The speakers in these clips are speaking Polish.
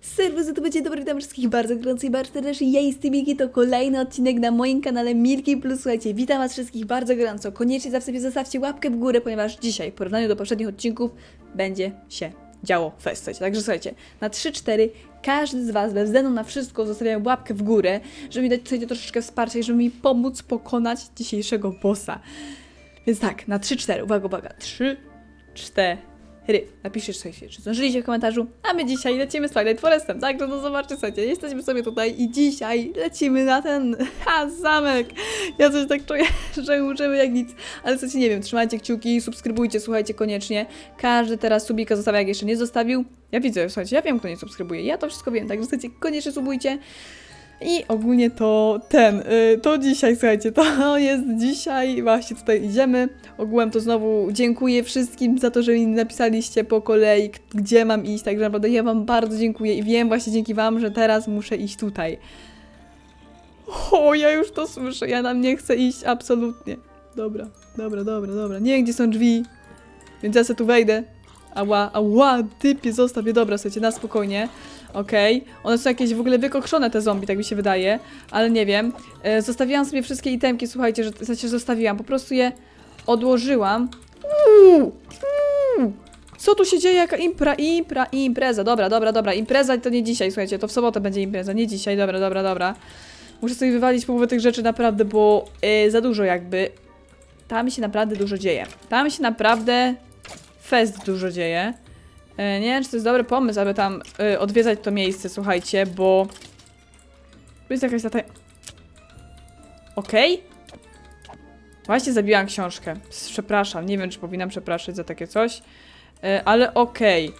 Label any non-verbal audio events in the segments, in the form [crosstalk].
Serwus, to będzie dobry witam wszystkich bardzo gorąco i bardzo serdecznie. Ja jestem Milki, to kolejny odcinek na moim kanale Milki Plus. Słuchajcie, witam was wszystkich bardzo gorąco. Koniecznie zawsze sobie zostawcie łapkę w górę, ponieważ dzisiaj w porównaniu do poprzednich odcinków będzie się działo fest. Także słuchajcie, na 3-4 każdy z was bez względu na wszystko zostawia łapkę w górę, żeby mi dać słuchajcie, troszeczkę wsparcia i żeby mi pomóc pokonać dzisiejszego bossa. Więc tak, na 3-4, uwaga, uwaga, 3, 4. Napiszcie, słuchajcie, czy zdążyliście w komentarzu, a my dzisiaj lecimy z Twilight Forestem, tak? No, no zobaczcie, słuchajcie, jesteśmy sobie tutaj i dzisiaj lecimy na ten, [laughs] ha, zamek. Ja coś tak czuję, [laughs] że uczymy jak nic, ale słuchajcie, nie wiem, trzymajcie kciuki, subskrybujcie, słuchajcie, koniecznie. Każdy teraz subika zostawia, jak jeszcze nie zostawił. Ja widzę, słuchajcie, ja wiem, kto nie subskrybuje, ja to wszystko wiem, także słuchajcie, koniecznie subujcie. I ogólnie to ten, y, to dzisiaj, słuchajcie, to [laughs] jest dzisiaj, właśnie tutaj idziemy. Ogółem to znowu dziękuję wszystkim za to, że mi napisaliście po kolei, gdzie mam iść, także naprawdę ja wam bardzo dziękuję i wiem właśnie dzięki wam, że teraz muszę iść tutaj. O, ja już to słyszę, ja tam nie chcę iść absolutnie. Dobra, dobra, dobra, dobra, nie wiem gdzie są drzwi, więc ja sobie tu wejdę. Ała, ała, typie, zostaw je, dobra, słuchajcie, na spokojnie. Okej, one są jakieś w ogóle wykokszone te zombie, tak mi się wydaje, ale nie wiem. E, zostawiłam sobie wszystkie itemki, słuchajcie, że znaczy zostawiłam, po prostu je odłożyłam. Uuu, uuu. Co tu się dzieje? Jaka impra, impra, impreza. Dobra, dobra, dobra. Impreza to nie dzisiaj, słuchajcie, to w sobotę będzie impreza, nie dzisiaj. Dobra, dobra, dobra. Muszę sobie wywalić połowę tych rzeczy naprawdę, bo e, za dużo jakby. Tam się naprawdę dużo dzieje. Tam się naprawdę fest dużo dzieje. E, Nie wiem, czy to jest dobry pomysł, aby tam e, odwiedzać to miejsce, słuchajcie, bo... Tu jest jakaś ta... Okej? Właśnie zabiłam książkę. Przepraszam, nie wiem, czy powinnam przepraszać za takie coś. E, Ale okej.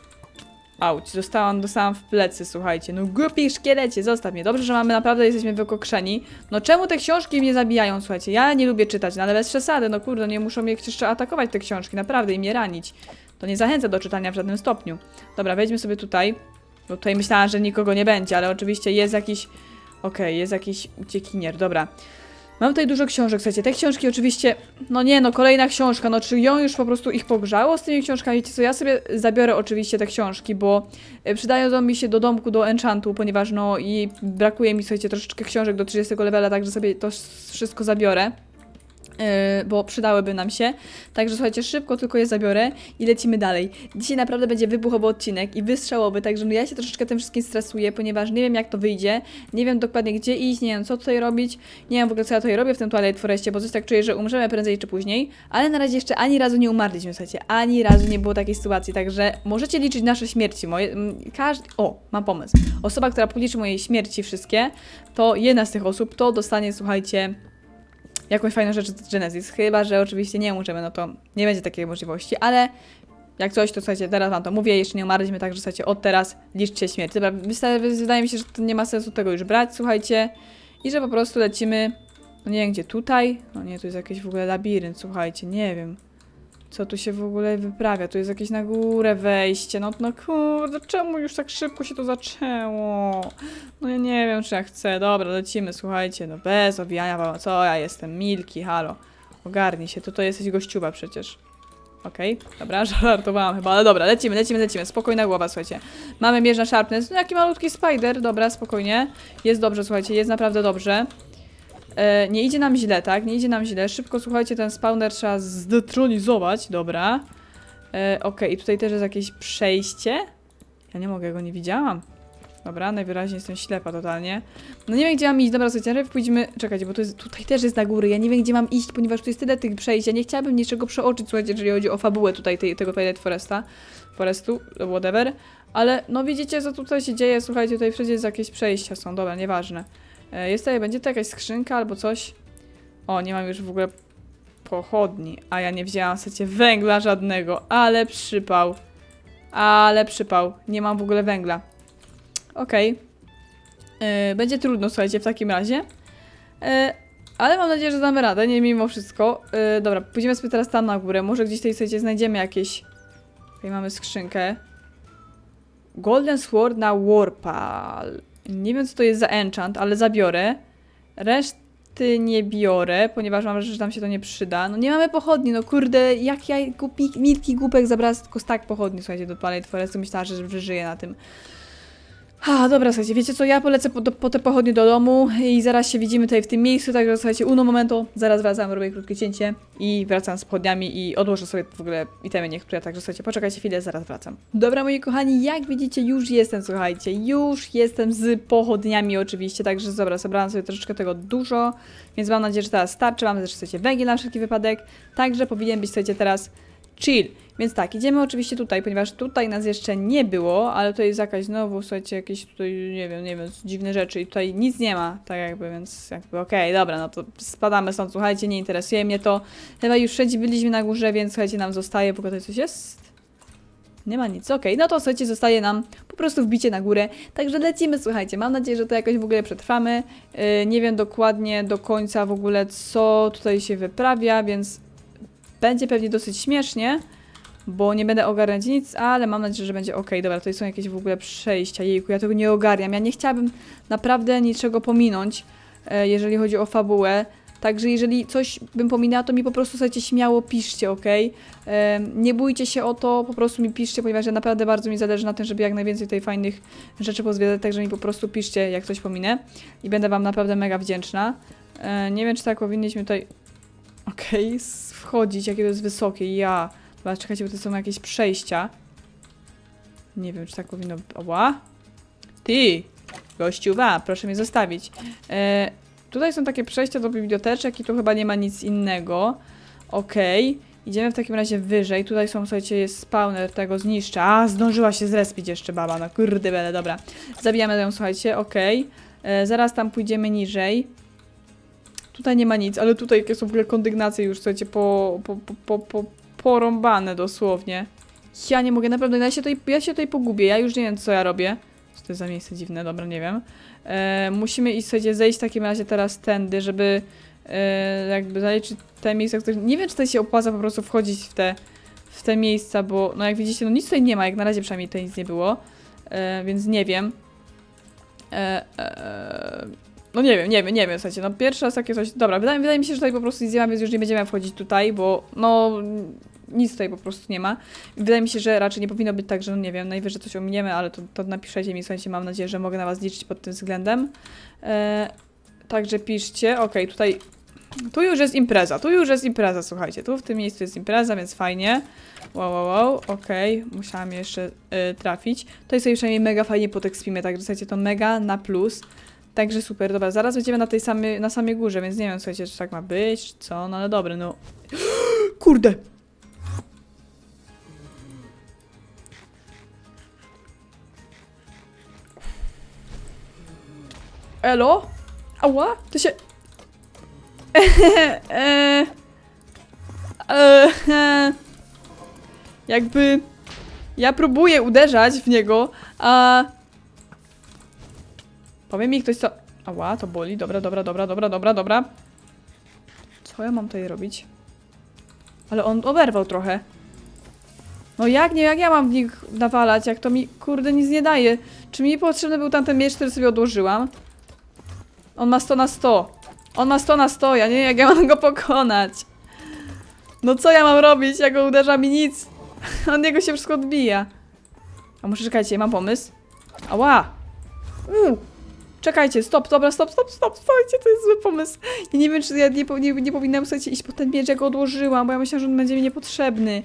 Auć, dostałam, dostałam w plecy, słuchajcie. No głupi szkielecie, zostaw mnie. Dobrze, że mamy naprawdę, jesteśmy wykokrzeni. No czemu te książki mnie zabijają, słuchajcie? Ja nie lubię czytać, no ale bez przesady, no kurde, nie muszą mnie jeszcze atakować te książki, naprawdę, i mnie ranić. To nie zachęca do czytania w żadnym stopniu. Dobra, wejdźmy sobie tutaj. Bo tutaj myślałam, że nikogo nie będzie, ale oczywiście jest jakiś... Okej, jest jakiś uciekinier, dobra. Mam tutaj dużo książek, słuchajcie, te książki oczywiście... No nie, no kolejna książka, no czy ją już po prostu ich pogrzało z tymi książkami? Wiecie co, ja sobie zabiorę oczywiście te książki, bo e, przydają mi się do domku, do enchantu, ponieważ no i brakuje mi, słuchajcie, troszeczkę książek do 30 levela, także sobie to wszystko zabiorę. Yy, bo przydałyby nam się. Także słuchajcie, szybko tylko je zabiorę i lecimy dalej. Dzisiaj naprawdę będzie wybuchowy odcinek i wystrzałowy, także no ja się troszeczkę tym wszystkim stresuję, ponieważ nie wiem jak to wyjdzie, nie wiem dokładnie gdzie iść, nie wiem co tutaj robić, nie wiem w ogóle co ja tutaj robię w tym Twilight Forestie, bo coś tak czuję, że umrzemy prędzej czy później, ale na razie jeszcze ani razu nie umarliśmy, słuchajcie, ani razu nie było takiej sytuacji, także możecie liczyć nasze śmierci, moje, każdy, o, mam pomysł, osoba, która policzy mojej śmierci wszystkie, to jedna z tych osób, to dostanie, słuchajcie, jakąś fajną rzecz z Genesis. Chyba, że oczywiście nie umrzemy, no to nie będzie takiej możliwości, ale jak coś, to słuchajcie, teraz wam to mówię, jeszcze nie umarliśmy, także słuchajcie, od teraz liczcie śmierć. Dobra, wydaje mi się, że to nie ma sensu tego już brać, słuchajcie, i że po prostu lecimy, no nie wiem gdzie, tutaj? No nie, tu jest jakiś w ogóle labirynt, słuchajcie, nie wiem. Co tu się w ogóle wyprawia? Tu jest jakieś na górę wejście. No, no kurde, czemu już tak szybko się to zaczęło? No ja nie wiem, czy ja chcę. Dobra, lecimy, słuchajcie, no bez owijania, co ja jestem? Milki, halo. Ogarnij się, to to jesteś gościuba przecież. Okej, dobra, [laughs] żartowałam chyba, ale dobra, lecimy, lecimy, lecimy. Spokojna głowa, słuchajcie. Mamy mierz na sharpness. No jaki malutki spider, dobra, spokojnie. Jest dobrze, słuchajcie, jest naprawdę dobrze. E, nie idzie nam źle, tak? Nie idzie nam źle. Szybko, słuchajcie, ten spawner trzeba zdetronizować, dobra. E, Okej, i tutaj też jest jakieś przejście. Ja nie mogę, go nie widziałam. Dobra, najwyraźniej jestem ślepa totalnie. No nie wiem, gdzie mam iść. Dobra, słuchajcie, najpierw pójdźmy... Czekajcie, bo to jest, tutaj też jest na góry. Ja nie wiem, gdzie mam iść, ponieważ tu jest tyle tych przejść. Ja nie chciałabym niczego przeoczyć, słuchajcie, jeżeli chodzi o fabułę tutaj tej, tego Twilight Foresta. Forestu, whatever. Ale no widzicie, co tutaj się dzieje. Słuchajcie, tutaj wszędzie jest jakieś przejścia są. Dobra, nieważne. E, Jest tutaj, będzie to jakaś skrzynka albo coś. O, nie mam już w ogóle pochodni, a ja nie wzięłam, słuchajcie, węgla żadnego. Ale przypał. Ale przypał. Nie mam w ogóle węgla. Okej. E, Będzie trudno, słuchajcie, w takim razie. E, Ale mam nadzieję, że damy radę, nie mimo wszystko. E, Dobra, pójdziemy sobie teraz tam na górę. Może gdzieś tutaj, słuchajcie, znajdziemy jakieś... Tutaj mamy skrzynkę. Golden Sword na Warpal. Nie wiem, co to jest za enchant, ale zabiorę. Reszty nie biorę, ponieważ mam wrażenie, że tam się to nie przyda. No nie mamy pochodni, no kurde, jak ja głupi, milki głupek zabrała tylko stak pochodni, słuchajcie, do Planet Forestu. Myślałam, że wyżyję na tym. A, dobra, słuchajcie, wiecie co, ja polecę po, po te pochodnie do domu i zaraz się widzimy tutaj w tym miejscu, także słuchajcie, uno momento, zaraz wracam, robię krótkie cięcie i wracam z pochodniami i odłożę sobie w ogóle itemy niektóre, także słuchajcie, poczekajcie chwilę, zaraz wracam. Dobra, moi kochani, jak widzicie, już jestem, słuchajcie, już jestem z pochodniami oczywiście, także dobra, zebrałam sobie troszeczkę tego dużo, więc mam nadzieję, że teraz starczy, mam też, słuchajcie, węgiel na wszelki wypadek, także powinien być, słuchajcie, teraz chill. Więc tak, idziemy oczywiście tutaj, ponieważ tutaj nas jeszcze nie było, ale to jest jakaś znowu, słuchajcie, jakieś tutaj, nie wiem, nie wiem, dziwne rzeczy i tutaj nic nie ma, tak jakby, więc jakby okej, dobra, no to spadamy stąd, słuchajcie, nie interesuje mnie to. Chyba już wszędzie byliśmy na górze, więc słuchajcie, nam zostaje, bo tutaj coś jest? Nie ma nic, okej, no to słuchajcie, zostaje nam po prostu wbicie na górę, także lecimy, słuchajcie, mam nadzieję, że to jakoś w ogóle przetrwamy, yy, nie wiem dokładnie do końca w ogóle, co tutaj się wyprawia, więc będzie pewnie dosyć śmiesznie, bo nie będę ogarniać nic, ale mam nadzieję, że będzie ok. Dobra, tutaj są jakieś w ogóle przejścia. Jejku, ja tego nie ogarniam. Ja nie chciałabym naprawdę niczego pominąć, e, jeżeli chodzi o fabułę. Także jeżeli coś bym pominęła, to mi po prostu słuchajcie, śmiało piszcie, ok? E, nie bójcie się o to, po prostu mi piszcie, ponieważ ja naprawdę bardzo mi zależy na tym, żeby jak najwięcej tutaj fajnych rzeczy pozwiedzać, także mi po prostu piszcie, jak coś pominę i będę wam naprawdę mega wdzięczna. E, nie wiem, czy tak powinniśmy tutaj, okej, wchodzić, jakie to jest wysokie, ja... Dobra, czekajcie, bo to są jakieś przejścia. Nie wiem, czy tak powinno... Ła? Ty! Gościuwa, proszę mnie zostawić. E, tutaj są takie przejścia do biblioteczek i tu chyba nie ma nic innego. Okej. Idziemy w takim razie wyżej. Tutaj są, słuchajcie, jest spawner tego zniszcza. A, zdążyła się zrespić jeszcze baba. No kurde bele, dobra. Zabijamy ją, słuchajcie, okej. E, Zaraz tam pójdziemy niżej. Tutaj nie ma nic, ale tutaj są w ogóle kondygnacje już, słuchajcie, po, po, po, po, po, porąbane dosłownie. Ja nie mogę, naprawdę, ja się, tutaj, ja się tutaj pogubię, ja już nie wiem, co ja robię. Co to jest za miejsce dziwne, dobra, nie wiem. E, musimy iść, słuchajcie, zejść w takim razie teraz tędy, żeby e, jakby zaliczyć te miejsca, które... Nie wiem, czy tutaj się opłaca po prostu wchodzić w te, w te miejsca, bo no jak widzicie, no nic tutaj nie ma, jak na razie przynajmniej tutaj nic nie było, e, więc nie wiem. E, e, no nie wiem, nie wiem, nie wiem, słuchajcie, no pierwszy raz takie coś, dobra, wydaje, wydaje mi się, że tutaj po prostu ma, więc już nie będziemy wchodzić tutaj, bo no nic tutaj po prostu nie ma. Wydaje mi się, że raczej nie powinno być tak, że no nie wiem, najwyżej coś ominiemy, ale to, to napiszecie mi, słuchajcie, mam nadzieję, że mogę na was liczyć pod tym względem. E, także piszcie, okej, tutaj, tu już jest impreza, tu już jest impreza, słuchajcie, tu w tym miejscu jest impreza, więc fajnie. Wow, wow, wow, okej, musiałam jeszcze e, trafić. Tutaj sobie przynajmniej mega fajnie potekspimy, także słuchajcie, to mega na plus. Także super, dobra, zaraz będziemy na tej samej, na samej górze, więc nie wiem, słuchajcie, czy tak ma być, czy co, no ale dobre, no. [gasps] Kurde! Elo? Ała? To się... [laughs] e, e, e, jakby... Ja próbuję uderzać w niego, a... Powie mi ktoś co... Ała, to boli. Dobra, dobra, dobra, dobra, dobra, dobra. Co ja mam tutaj robić? Ale on oberwał trochę. No jak nie, jak ja mam w nich nawalać, jak to mi, kurde, nic nie daje. Czy mi potrzebny był tamten miecz, który sobie odłożyłam? On ma 100 na 100. On ma 100 na 100, ja nie wiem, jak ja mam go pokonać. No co ja mam robić? Ja go uderza mi nic. [laughs] Od niego się wszystko odbija. A muszę czekajcie, mam pomysł. Ała! Uuu. Czekajcie, stop, dobra, stop, stop, stop, słuchajcie, to jest zły pomysł. Ja nie wiem, czy ja nie, nie, nie powinnam, słuchajcie, iść po ten miecz, jak go odłożyłam, bo ja myślałam, że on będzie mi niepotrzebny.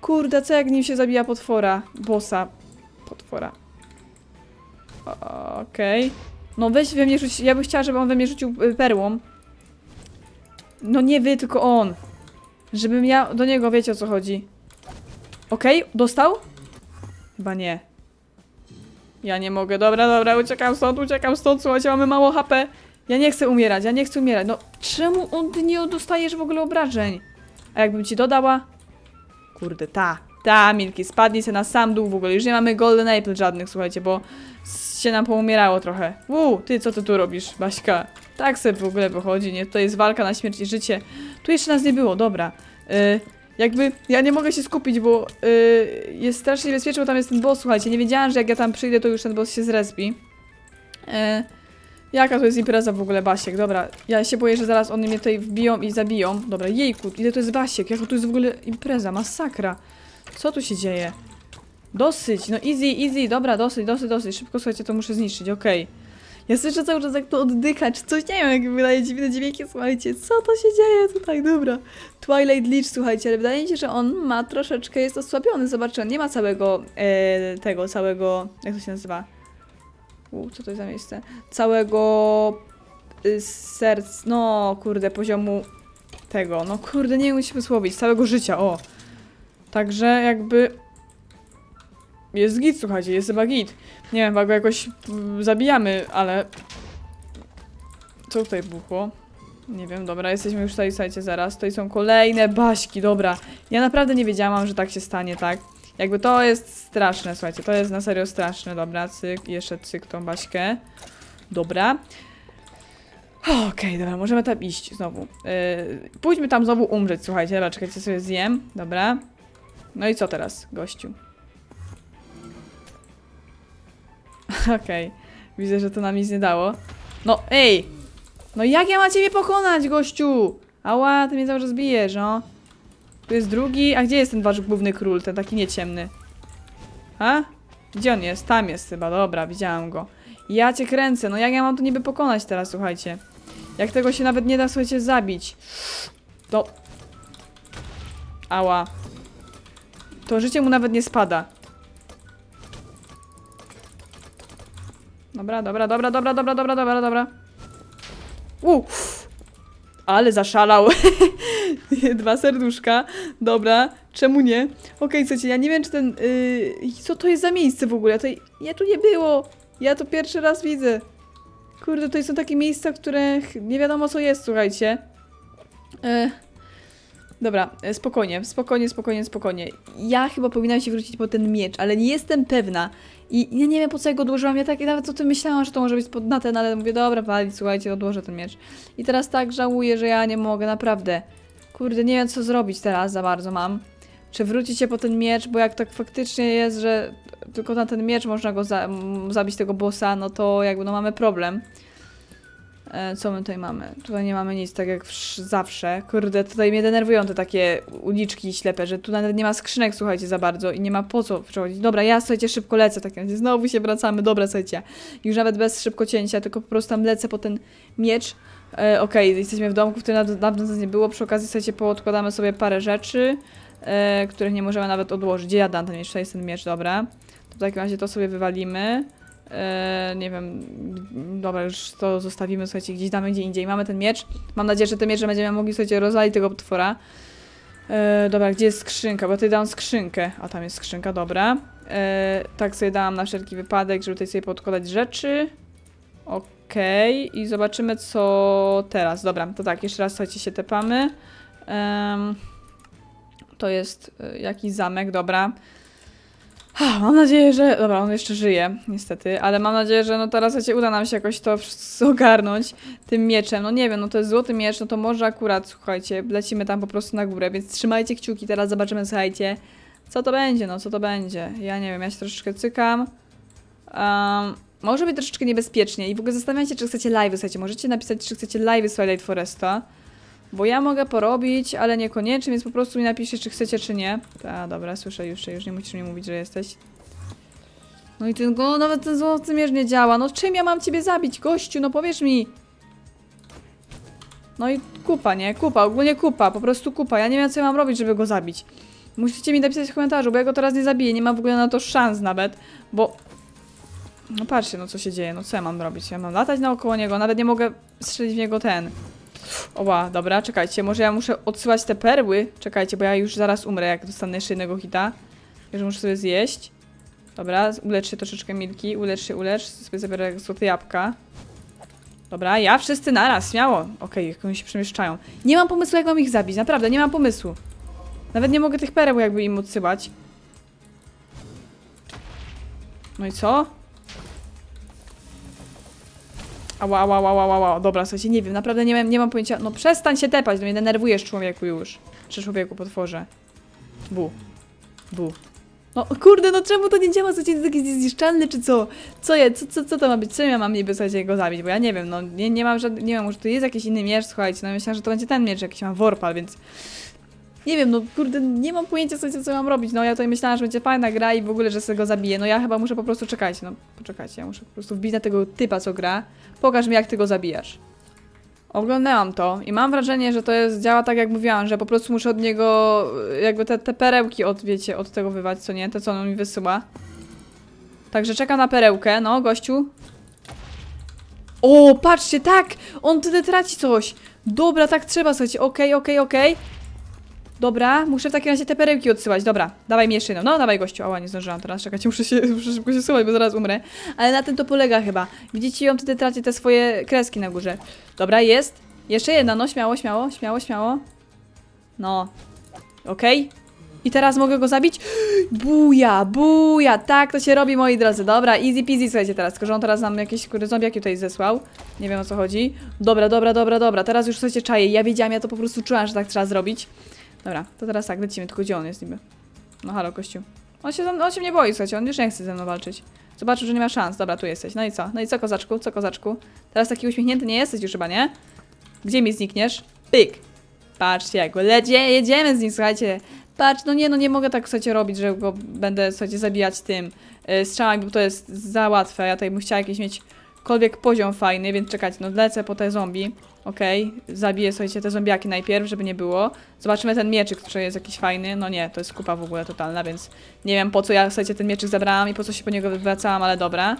Kurde, co jak nim się zabija potwora? Bossa. Potwora. Okej. No weź we ja bym chciała, żeby on we mnie rzucił y, perłą. No nie wy, tylko on. Żebym ja do niego, wiecie o co chodzi. Okej, dostał? Chyba nie. Ja nie mogę, dobra, dobra, uciekam stąd, uciekam stąd, słuchajcie, mamy mało HP. Ja nie chcę umierać, ja nie chcę umierać. No, czemu on nie dostajesz w ogóle obrażeń? A jakbym ci dodała? Kurde, ta, ta, Milki, spadnij się na sam dół w ogóle. Już nie mamy golden apple żadnych, słuchajcie, bo się nam poumierało trochę. Uu, ty, co ty tu robisz, Baśka? Tak sobie w ogóle wychodzi, nie? To jest walka na śmierć i życie. Tu jeszcze nas nie było, dobra. Y, jakby ja nie mogę się skupić, bo y, jest strasznie niebezpieczne, bo tam jest ten boss, słuchajcie. Nie wiedziałam, że jak ja tam przyjdę, to już ten boss się zrespi. Y, jaka to jest impreza w ogóle, Basiek? Dobra, ja się boję, że zaraz oni mnie tutaj wbiją i zabiją. Dobra, jejku, ile to jest Basiek? Jaka to jest w ogóle impreza? Masakra. Co tu się dzieje? Dosyć, no easy, easy, dobra, dosyć, dosyć, dosyć. Szybko, słuchajcie, to muszę zniszczyć, okej. Ja słyszę cały czas, jak to oddycha, czy coś, nie wiem, jak wydaje dziwne dźwięki, słuchajcie, co to się dzieje tutaj, dobra. Twilight Leech, słuchajcie, ale wydaje mi się, że on ma troszeczkę, jest osłabiony, zobaczcie, on nie ma całego, e, tego, całego, jak to się nazywa? U, co to jest za miejsce? Całego y, serc, no kurde, poziomu tego, no kurde, nie umiem się wysłowić, całego życia, o. Także jakby jest git, słuchajcie, jest chyba git. Nie wiem, chyba go jakoś mm, zabijamy, ale... Co tutaj buchło? Nie wiem, dobra, jesteśmy już tutaj, słuchajcie, zaraz. Tutaj są kolejne baśki, dobra. Ja naprawdę nie wiedziałam, że tak się stanie, tak? Jakby to jest straszne, słuchajcie, to jest na serio straszne. Dobra, cyk, jeszcze cyk tą baśkę. Dobra. Okej, dobra, możemy tam iść znowu. Yy, pójdźmy tam znowu umrzeć, słuchajcie. Dobra, czekajcie, sobie zjem. Dobra. No i co teraz, gościu? [laughs] Okej. Widzę, że to nam nic nie dało. No, ej! No jak ja mam ciebie pokonać, gościu? Ała, ty mnie cały czas bijesz, no. Tu jest drugi, a gdzie jest ten wasz główny król, ten taki nieciemny? A? Gdzie on jest? Tam jest chyba, dobra, widziałam go. Ja cię kręcę, no jak ja mam tu niby pokonać teraz, słuchajcie? Jak tego się nawet nie da, słuchajcie, zabić? To... Ała. To życie mu nawet nie spada. Dobra, dobra, dobra, dobra, dobra, dobra, dobra, dobra. Uff. Ale zaszalał. [laughs] Dwa serduszka. Dobra, czemu nie? Okej, słuchajcie, ja nie wiem, czy ten... Yy, co to jest za miejsce w ogóle? Ja, ja tu nie było. Ja to pierwszy raz widzę. Kurde, tutaj są takie miejsca, w których nie wiadomo co jest, słuchajcie. E, dobra, e, spokojnie, spokojnie, spokojnie, spokojnie. Ja chyba powinnam się wrócić po ten miecz, ale nie jestem pewna. I ja nie wiem po co ja go odłożyłam. Ja tak nawet o tym myślałam, że to może być pod na ten, ale mówię, dobra, palić, słuchajcie, odłożę ten miecz. I teraz tak żałuję, że ja nie mogę, naprawdę. Kurde, nie wiem co zrobić teraz za bardzo mam. Czy wrócić się po ten miecz, bo jak tak faktycznie jest, że tylko na ten miecz można go za zabić tego bossa, no to jakby no mamy problem. E, co my tutaj mamy? Tutaj nie mamy nic, tak jak wsz- zawsze. Kurde, tutaj mnie denerwują te takie uliczki ślepe, że tu nawet nie ma skrzynek, słuchajcie, za bardzo i nie ma po co przechodzić. Dobra, ja, słuchajcie, szybko lecę, tak jak znowu się wracamy, dobra, słuchajcie. Już nawet bez szybko cięcia, tylko po prostu tam lecę po ten miecz. E, Okej, jesteśmy w domku, w którym dawno nas nie było. Przy okazji, słuchajcie, poodkładamy sobie parę rzeczy, e, których nie możemy nawet odłożyć. Gdzie ja dam ten miecz? Tutaj jest ten miecz, dobra. To w takim razie to sobie wywalimy. E, nie wiem, dobra, już to zostawimy, słuchajcie, gdzieś damy gdzie indziej. Mamy ten miecz. Mam nadzieję, że ten miecz będziemy mogli, słuchajcie, rozwalić tego potwora. E, dobra, gdzie jest skrzynka? Bo tutaj dałam skrzynkę. A tam jest skrzynka, dobra. E, tak sobie dałam na wszelki wypadek, żeby tutaj sobie podkładać rzeczy. Okej, i zobaczymy co teraz. Dobra, to tak, jeszcze raz słuchajcie, się tepamy. Em, to jest y, jakiś zamek, dobra. Mam nadzieję, że. Dobra, on jeszcze żyje, niestety, ale mam nadzieję, że no teraz słuchajcie, uda nam się jakoś to wszystko ogarnąć tym mieczem. No nie wiem, no to jest złoty miecz, no to może akurat, słuchajcie, lecimy tam po prostu na górę, więc trzymajcie kciuki, teraz zobaczymy, słuchajcie, co to będzie, no co to będzie. Ja nie wiem, ja się troszeczkę cykam. Um, może być troszeczkę niebezpiecznie i w ogóle zastanawiajcie, czy chcecie live, słuchajcie, możecie napisać, czy chcecie live z Twilight Foresta. Bo ja mogę porobić, ale niekoniecznie, więc po prostu mi napiszcie, czy chcecie, czy nie. Ta, dobra, słyszę już, już nie musisz mi mówić, że jesteś. No i ten, no, nawet ten złoty mierz nie działa. No czym ja mam ciebie zabić, gościu? No powiesz mi. No i kupa, nie? Kupa, ogólnie kupa, po prostu kupa. Ja nie wiem, co ja mam robić, żeby go zabić. Musicie mi napisać w komentarzu, bo ja go teraz nie zabiję. Nie mam w ogóle na to szans nawet, bo... No patrzcie, no co się dzieje, no co ja mam robić? Ja mam latać naokoło niego, nawet nie mogę strzelić w niego ten... Oła, dobra, czekajcie, może ja muszę odsyłać te perły? Czekajcie, bo ja już zaraz umrę, jak dostanę jeszcze jednego hita. Że muszę sobie zjeść. Dobra, ulecz się troszeczkę Milki, ulecz się, ulecz, sobie zabiorę złote jabłka. Dobra, ja wszyscy naraz, śmiało. Okej, jak oni się przemieszczają. Nie mam pomysłu, jak mam ich zabić, naprawdę, nie mam pomysłu. Nawet nie mogę tych pereł jakby im odsyłać. No i co? Ała, ała, ała, ała, ała. Dobra, słuchajcie, nie wiem, naprawdę nie mam, nie mam pojęcia. No przestań się tepać, no mnie denerwujesz człowieku już. Czy człowieku, potworze. Bu. Bu. No kurde, no czemu to nie działa? Co jest jakiś niezniszczalny, czy co? Co, je, co, co, co to ma być? Czym ja mam niby słuchajcie, go zabić? Bo ja nie wiem, no nie, nie mam żadnych, nie wiem, może tu jest jakiś inny miecz, słuchajcie, no myślałam, że to będzie ten miecz, jakiś mam worpal, więc... nie wiem, no kurde, nie mam pojęcia, co, co mam robić. No ja tutaj myślałam, że będzie fajna gra i w ogóle, że sobie go zabiję. No ja chyba muszę po prostu czekać. No poczekajcie, ja muszę po prostu wbić na tego typa, co gra. Pokaż mi, jak ty go zabijasz. Oglądałam to i mam wrażenie, że to jest, działa tak jak mówiłam, że po prostu muszę od niego jakby te, te perełki od, wiecie, od tego wywać, co nie? Te, co on mi wysyła. Także czekam na perełkę, no, gościu. O, patrzcie, tak! On wtedy traci coś. Dobra, tak trzeba, słuchajcie, okej, okej, okej. Dobra, muszę w takim razie te perełki odsyłać. Dobra, dawaj mi jeszcze jedną. No, dawaj gościu. Ała, nie zdążyłam teraz. Czekajcie, muszę, się, [laughs] muszę szybko się słuchać, bo zaraz umrę. Ale na tym to polega chyba. Widzicie, on wtedy traci te swoje kreski na górze. Dobra, jest. Jeszcze jedna, no, śmiało, śmiało, śmiało, śmiało. No. Okej. I teraz mogę go zabić? [gasps] Buja, buja, tak to się robi, moi drodzy. Dobra, easy peasy, słuchajcie teraz. Tylko, że on teraz nam jakieś kurde zombiaki tutaj zesłał. Nie wiem o co chodzi. Dobra, dobra, dobra, dobra. Teraz już słuchajcie, czaję. Ja wiedziałam, ja to po prostu czułam, że tak trzeba zrobić. Dobra, to teraz tak, lecimy. Tylko gdzie on jest niby? No halo, kościół. On się, on się mnie boi, słuchajcie, on już nie chce ze mną walczyć. Zobaczył, że nie ma szans. Dobra, tu jesteś. No i co? No i co, kozaczku? Co, kozaczku? Teraz taki uśmiechnięty nie jesteś już chyba, nie? Gdzie mi znikniesz? Pyk! Patrzcie, jak go lecie, jedziemy z nim, słuchajcie. Patrz, no nie, no nie mogę tak, słuchajcie, robić, że go będę, słuchajcie, zabijać tym y, strzałami, bo to jest za łatwe. Ja tutaj bym chciała jakiś mieć kolwiek poziom fajny, więc czekajcie, no lecę po te zombie. Okej, zabiję, słuchajcie, te zombiaki najpierw, żeby nie było. Zobaczymy ten mieczyk, który jest jakiś fajny. No nie, to jest kupa w ogóle totalna, więc nie wiem po co ja, słuchajcie, ten mieczyk zabrałam i po co się po niego wracałam, ale dobra.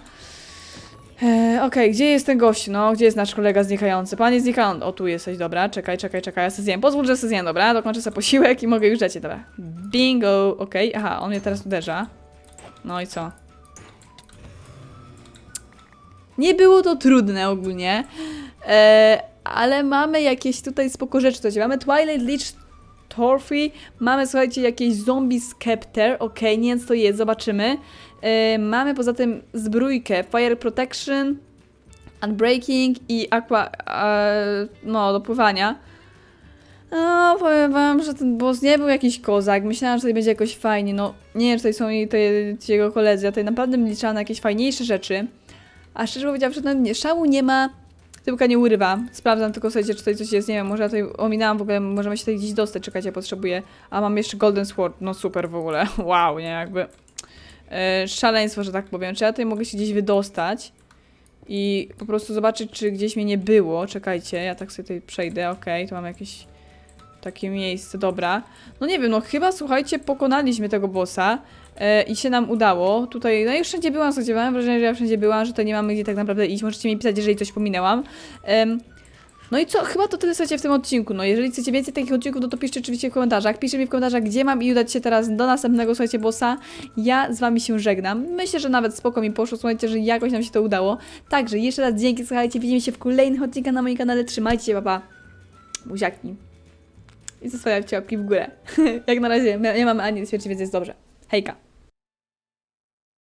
E, Okej, gdzie jest ten gość? No, gdzie jest nasz kolega znikający? Panie znikający. O, tu jesteś, dobra. Czekaj, czekaj, czekaj, ja sobie zjem. Pozwól, że sobie zjem, dobra. Dokończę sobie posiłek i mogę już lecieć, dobra. Bingo, okej. Aha, on mnie teraz uderza. No i co? Nie było to trudne ogólnie, e, ale mamy jakieś tutaj spoko rzeczy. Słuchajcie, mamy Twilight Leech Torfy, mamy, słuchajcie, jakieś Zombie Scepter, okej, nie wiem co to jest, zobaczymy. E, mamy poza tym zbrójkę Fire Protection, Unbreaking i Aqua, e, no, do pływania. No, powiem wam, że ten boss nie był jakiś kozak. Myślałam, że tutaj będzie jakoś fajnie. No, nie wiem, czy tutaj są i te, jego koledzy. Ja tutaj naprawdę liczyła na jakieś fajniejsze rzeczy. A szczerze powiedziawszy, no nie, szału nie ma. Tyłka nie urywa. Sprawdzam tylko, słuchajcie, czy tutaj coś jest. Nie wiem, może ja tutaj ominęłam w ogóle, możemy się tutaj gdzieś dostać. Czekajcie, potrzebuję. A mam jeszcze Golden Sword. No super w ogóle. [laughs] Wow, nie, jakby. E, szaleństwo, że tak powiem. Czy ja tutaj mogę się gdzieś wydostać i po prostu zobaczyć, czy gdzieś mnie nie było. Czekajcie, ja tak sobie tutaj przejdę. Okej, tu mam jakieś takie miejsce, dobra. No nie wiem, no chyba, słuchajcie, pokonaliśmy tego bossa e, i się nam udało. Tutaj, no i wszędzie byłam, słuchajcie, mam wrażenie, że ja wszędzie byłam, że tutaj nie mamy gdzie tak naprawdę iść. Możecie mi pisać, jeżeli coś pominęłam. No i co, chyba to tyle słuchajcie w tym odcinku. No jeżeli chcecie więcej takich odcinków, no to piszcie oczywiście w komentarzach. Piszcie mi w komentarzach, gdzie mam i udać się teraz do następnego, słuchajcie, bossa. Ja z wami się żegnam. Myślę, że nawet spoko mi poszło, słuchajcie, że jakoś nam się to udało. Także jeszcze raz dzięki, słuchajcie, widzimy się w kolejnych odcinkach na moim kanale. Trzymajcie się, papa. Buziaki. I zostawiam łapki w górę. [laughs] Jak na razie nie mamy ani nic, więc jest dobrze. Hejka.